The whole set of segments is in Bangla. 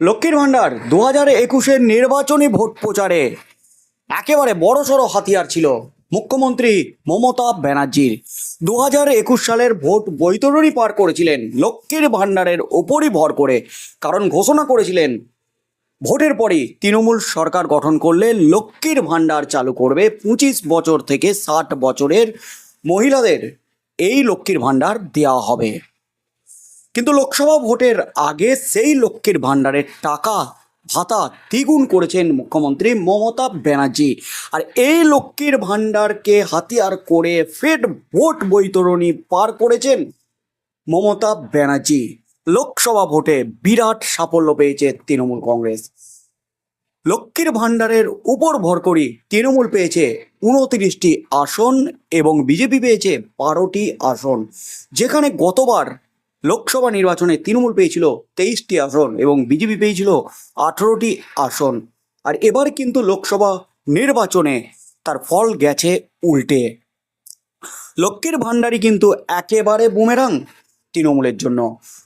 লক্ষ্মীর ভাণ্ডার দু হাজার একুশের নির্বাচনী ভোট প্রচারে। একেবারে বড়সড় হাতিয়ার ছিল মুখ্যমন্ত্রী মমতা ব্যানার্জির। দু হাজার একুশ সালের ভোট বৈতরণী পার করেছিলেন লক্ষ্মীর ভাণ্ডারের ওপরই ভর করে, কারণ ঘোষণা করেছিলেন, ভোটের পরই তৃণমূল সরকার গঠন করলে লক্ষ্মীর ভাণ্ডার চালু করবে পঁচিশ বছর থেকে ষাট বছরের মহিলাদের। এই লক্ষ্মীর ভাণ্ডার দেওয়া হবে। কিন্তু লোকসভা ভোটের আগে সেই লক্ষ্মীর ভাণ্ডারের টাকা ভাতা দ্বিগুণ করেছেন মুখ্যমন্ত্রী মমতা ব্যানার্জি। আর এই লক্ষ্মীর ভাণ্ডারকে হাতিয়ার করে ফের ভোট বৈতরণী পার করেছেন মমতা ব্যানার্জি। লোকসভা ভোটে বিরাট সাফল্য পেয়েছে তৃণমূল কংগ্রেস। লক্ষ্মীর ভাণ্ডারের উপর ভর করি তৃণমূল পেয়েছে উনত্রিশটি আসন এবং বিজেপি পেয়েছে বারোটি আসন। যেখানে গতবার লোকসভা নির্বাচনে তৃণমূল পেয়েছিল তেইশটি আসন এবং বিজেপি পেয়েছিল আঠেরোটি আসন। আর এবার কিন্তু লোকসভা নির্বাচনে তার ফল গেছে উল্টে। লক্ষ্মীর ভাণ্ডারই কিন্তু একেবারে বুমেরাং তৃণমূলের জন্য।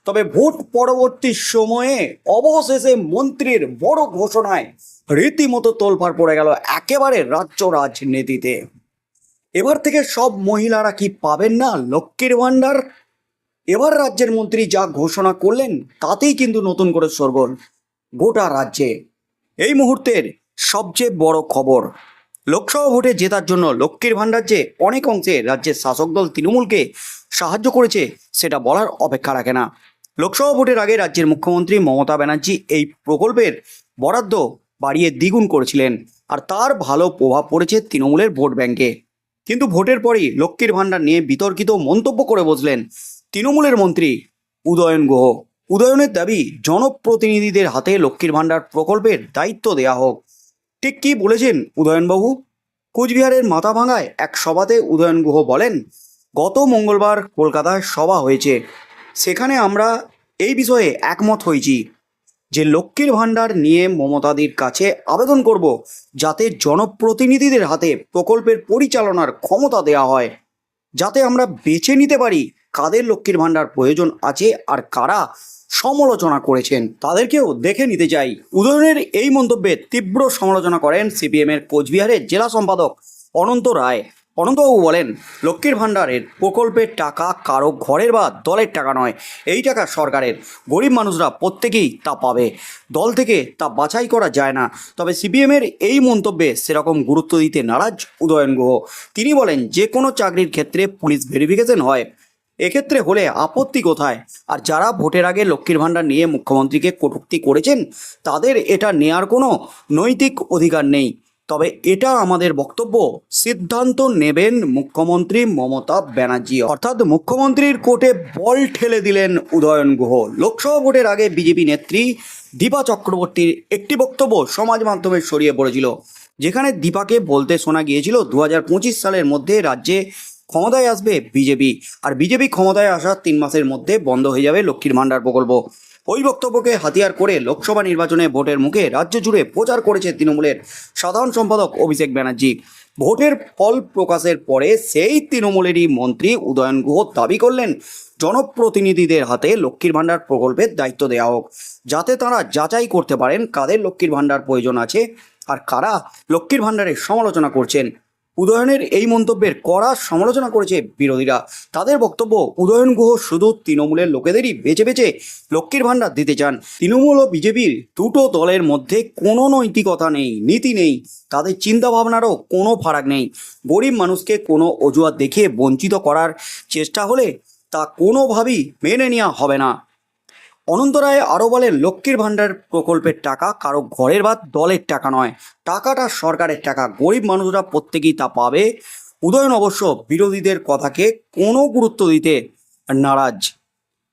তবে ভোট পরবর্তী সময়ে অবশেষে মন্ত্রীর বড় ঘোষণায় রীতিমতো তোলপাড় পড়ে গেল একেবারে রাজ্য রাজনীতিতে। এবার থেকে সব মহিলারা কি পাবেন না লক্ষ্মীর ভাণ্ডার? এবার রাজ্যের মন্ত্রী যা ঘোষণা করলেন, তাতেই কিন্তু নতুন করে সরগোল গোটা রাজ্যে। এই মুহূর্তের সবচেয়ে বড় খবর, লোকসভা ভোটে জেতার জন্য লক্ষ্মীর ভাণ্ডার যে অনেক অংশে রাজ্যের শাসক দল তৃণমূলকে সাহায্য করেছে, সেটা বলার অপেক্ষা রাখে না। লোকসভা ভোটের আগে রাজ্যের মুখ্যমন্ত্রী মমতা ব্যানার্জি এই প্রকল্পের বরাদ্দ বাড়িয়ে দ্বিগুণ করেছিলেন, আর তার ভালো প্রভাব পড়েছে তৃণমূলের ভোট ব্যাংকে। কিন্তু ভোটের পরই লক্ষ্মীর ভাণ্ডার নিয়ে বিতর্কিত মন্তব্য করে বসলেন তৃণমূলের মন্ত্রী উদয়ন গুহ। উদয়নের দাবি, জনপ্রতিনিধিদের হাতে লক্ষ্মীর ভাণ্ডার প্রকল্পের দায়িত্ব দেয়া হোক। ঠিক কি বলেছেন উদয়নবাবু? কোচবিহারের মাথাভাঙায় এক সভাতে উদয়ন গুহ বলেন, গত মঙ্গলবার কলকাতায় সভা হয়েছে। সেখানে আমরা এই বিষয়ে একমত হয়েছি যে লক্ষ্মীর ভাণ্ডার নিয়ে মমতাদির কাছে আবেদন করব যাতে জনপ্রতিনিধিদের হাতে প্রকল্পের পরিচালনার ক্ষমতা দেওয়া হয়। যাতে আমরা বেছে নিতে পারি কাদের লক্ষ্মীর ভাণ্ডার প্রয়োজন আছে আর কারা সমালোচনা করেছেন তাদেরকেও দেখে নিতে চাই। উদয়নের এই মন্তব্যে তীব্র সমালোচনা করেন সিপিএমের কোচবিহারের জেলা সম্পাদক অনন্ত রায়। অনন্তবাবু বলেন, লক্ষ্মীর ভাণ্ডারের প্রকল্পের টাকা কারও ঘরের বা দলের টাকা নয়, এই টাকা সরকারের। গরিব মানুষরা প্রত্যেকেই তা পাবে। দল থেকে তা বাছাই করা যায় না। তবে সিপিএমের এই মন্তব্যে সেরকম গুরুত্ব দিতে নারাজ উদয়ন গুহ। তিনি বলেন, যে কোনো চাকরির ক্ষেত্রে পুলিশ ভেরিফিকেশন হয়। এক্ষেত্রে হলে আপত্তি কোথায়? আর যারা ভোটের আগে লক্ষ্মীর ভাণ্ডার নিয়ে মুখ্যমন্ত্রীকে কটূক্তি করেছেন, তাদের এটা নেয়ার কোনো নৈতিক অধিকার নেই। তবে এটা আমাদের বক্তব্য। সিদ্ধান্ত নেবেন মুখ্যমন্ত্রী মমতা ব্যানার্জি। অর্থাৎ মুখ্যমন্ত্রীর কোর্টে বল ঠেলে দিলেন উদয়ন গুহ। লোকসভা ভোটের আগে বিজেপি নেত্রী দীপা চক্রবর্তীর একটি বক্তব্য সমাজ মাধ্যমে ছড়িয়ে পড়েছিল, যেখানে দীপাকে বলতে শোনা গিয়েছিল দু হাজার পঁচিশ সালের মধ্যে রাজ্যে ক্ষমতায় আসবে বিজেপি। আর বিজেপি ক্ষমতায় আসার তিন মাসের মধ্যে বন্ধ হয়ে যাবে লক্ষ্মীর ভাণ্ডার প্রকল্প। ওই বক্তব্যকে হাতিয়ার করে লোকসভা নির্বাচনে ভোটের মুখে রাজ্য জুড়ে প্রচার করেছে তৃণমূলের সাধারণ সম্পাদক অভিষেক ব্যানার্জি। ভোটের ফল প্রকাশের পরে সেই তৃণমূলেরই মন্ত্রী উদয়ন গুহ দাবি করলেন, জনপ্রতিনিধিদের হাতে লক্ষ্মীর ভাণ্ডার প্রকল্পের দায়িত্ব দেওয়া হোক। যাতে তারা যাচাই করতে পারেন কাদের লক্ষ্মীর ভাণ্ডার প্রয়োজন আছে আর কারা লক্ষ্মীর ভাণ্ডারের সমালোচনা করছেন। উদয়নের এই মন্তব্যের কড়া সমালোচনা করেছে বিরোধীরা। তাদের বক্তব্য, উদয়ন গুহ শুধু তৃণমূলের লোকেদেরই বেছে বেছে লক্ষ্মীর ভাণ্ডার দিতে চান। তৃণমূল ও বিজেপির দুটো দলের মধ্যে কোনো নৈতিকতা নেই, নীতি নেই। তাদের চিন্তা ভাবনারও কোনো ফারাক নেই। গরিব মানুষকে কোনো অজুহাত দেখিয়ে বঞ্চিত করার চেষ্টা হলে তা কোনোভাবেই মেনে নেওয়া হবে না। অনন্ত রায় আরও বলেন, লক্ষ্মীর ভাণ্ডার প্রকল্পের টাকা কারও ঘরের বা দলের টাকা নয়। টাকাটা সরকারের টাকা। গরিব মানুষরা প্রত্যেকেই তা পাবে। উদয়ন অবশ্য বিরোধীদের কথাকে কোনো গুরুত্ব দিতে নারাজ।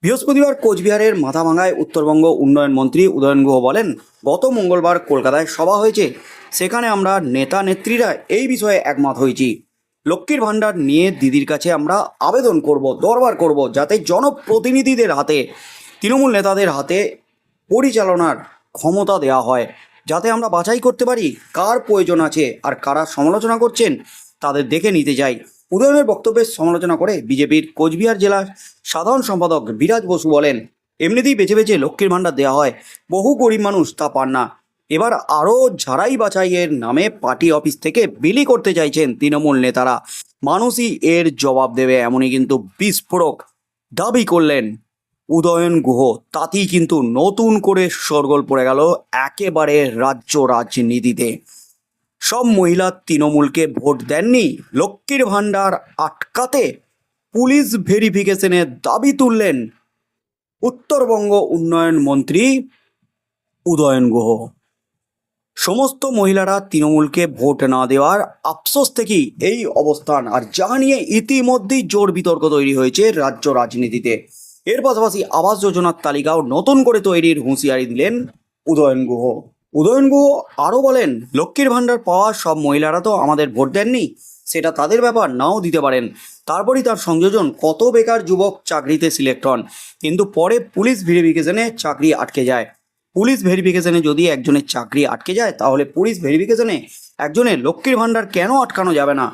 বৃহস্পতিবার কোচবিহারের মাথাভাঙায় উত্তরবঙ্গ উন্নয়ন মন্ত্রী উদয়ন গুহ বলেন, গত মঙ্গলবার কলকাতায় সভা হয়েছে। সেখানে আমরা নেতা নেত্রীরা এই বিষয়ে একমত হয়েছি। লক্ষ্মীর ভাণ্ডার নিয়ে দিদির কাছে আমরা আবেদন করব, দরবার করব, যাতে জনপ্রতিনিধিদের হাতে তৃণমূল নেতাদের হাতে পরিচালনার ক্ষমতা দেওয়া হয়, যাতে আমরা বাছাই করতে পারি কার প্রয়োজন আছে আর কারা সমালোচনা করছেন তাদের দেখে নিতে চাই উদয়নের বক্তব্যের সমালোচনা করে বিজেপির কোচবিহার জেলার সাধারণ সম্পাদক বিরাজ বসু বলেন, এমনিতেই বেছে বেছে লক্ষ্মীর ভাণ্ডার দেওয়া হয়, বহু গরিব মানুষ তা পান না। এবার আরও ঝাড়াই বাছাইয়ের নামে পার্টি অফিস থেকে বিলি করতে চাইছেন তৃণমূল নেতারা। মানুষই এর জবাব দেবে এমনই কিন্তু বিস্ফোরক দাবি করলেন উদয়ন গুহ, তাতেই কিন্তু নতুন করে সরগোল পড়ে গেল একেবারে রাজ্য রাজনীতিতে। সব মহিলা তৃণমূলকে ভোট দেননি, লক্ষ্মীর ভাণ্ডার আটকাতে পুলিশ ভেরিফিকেশনের দাবি তুললেন উত্তরবঙ্গ উন্নয়ন মন্ত্রী উদয়ন গুহ। সমস্ত মহিলারা তৃণমূলকে ভোট না দেওয়ার আফসোস থেকেই এই অবস্থান, আর যা নিয়ে ইতিমধ্যেই জোর বিতর্ক তৈরি হয়েছে রাজ্য রাজনীতিতে। এর পাশাপাশি আবাস যোজনার তালিকাও নতুন করে তৈরির হুঁশিয়ারি দিলেন উদয়ন গুহ। উদয়ন গুহ আরও বলেন, লক্ষ্মীর ভাণ্ডার পাওয়া সব মহিলারা তো আমাদের ভোট দেননি, সেটা তাদের ব্যাপার নাও দিতে পারেন। তারপরই তার সংযোজন কত বেকার যুবক চাকরিতে সিলেক্ট হন। কিন্তু পরে পুলিশ ভেরিফিকেশনে চাকরি আটকে যায়। পুলিশ ভেরিফিকেশনে যদি একজনের চাকরি আটকে যায়, তাহলে পুলিশ ভেরিফিকেশনে একজনের লক্ষ্মীর ভাণ্ডার কেন আটকানো যাবে না?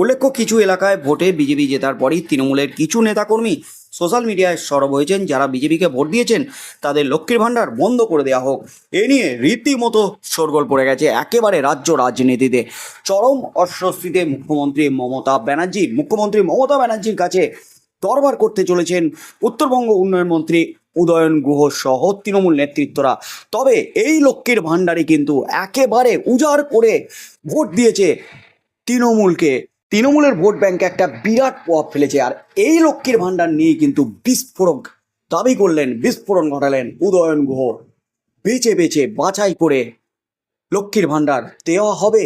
উল্লেখ্য, কিছু এলাকায় ভোটে বিজেপি জেতার পরই তৃণমূলের কিছু নেতাকর্মী সোশ্যাল মিডিয়ায় সরব হয়েছেন। যারা বিজেপিকে ভোট দিয়েছেন, তাদের লক্ষ্মীর ভাণ্ডার বন্ধ করে দেওয়া হোক। এ নিয়ে রীতিমতো শোরগোল পড়ে গেছে একেবারে রাজ্য রাজনীতিতে। চরম অস্বস্তিতে মুখ্যমন্ত্রী মমতা ব্যানার্জি, মুখ্যমন্ত্রী মমতা ব্যানার্জির কাছে দরবার করতে চলেছেন উত্তরবঙ্গ উন্নয়ন মন্ত্রী উদয়ন গুহ সহ তৃণমূল নেতৃত্বরা। তবে এই লক্ষ্মীর ভাণ্ডারে কিন্তু একেবারে উজাড় করে ভোট দিয়েছে তৃণমূলকে। তৃণমূলের ভোট ব্যাংকে একটা বিরাট প্রভাব ফেলেছে আর এই লক্ষ্মীর ভাণ্ডার নিয়ে কিন্তু বিস্ফোরক দাবি করলেন, বিস্ফোরণ ঘটালেন উদয়ন গুহ। বেছে বেছে বাছাই করে লক্ষ্মীর ভাণ্ডার দেওয়া হবে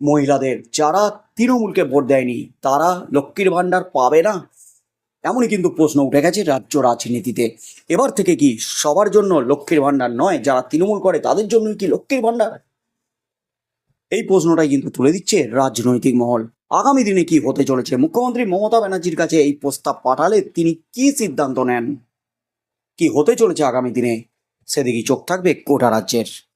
মহিলাদের। যারা তৃণমূলকে ভোট দেয়নি, তারা লক্ষ্মীর ভাণ্ডার পাবে না। এমনই কিন্তু প্রশ্ন উঠে গেছে রাজ্য রাজনীতিতে। এবার থেকে কি সবার জন্য লক্ষ্মীর ভাণ্ডার নয়? যারা তৃণমূল করে, তাদের জন্যই কি লক্ষ্মীর ভাণ্ডার? এই প্রশ্নটাই কিন্তু তুলে দিচ্ছে রাজনৈতিক মহল। আগামী দিনে কি হতে চলেছে? মুখ্যমন্ত্রী মমতা ব্যানার্জির কাছে এই প্রস্তাব পাঠালে তিনি কি সিদ্ধান্ত নেন? কি হতে চলেছে আগামী দিনে? সেদিকেই চোখ থাকবে গোটা রাজ্যের।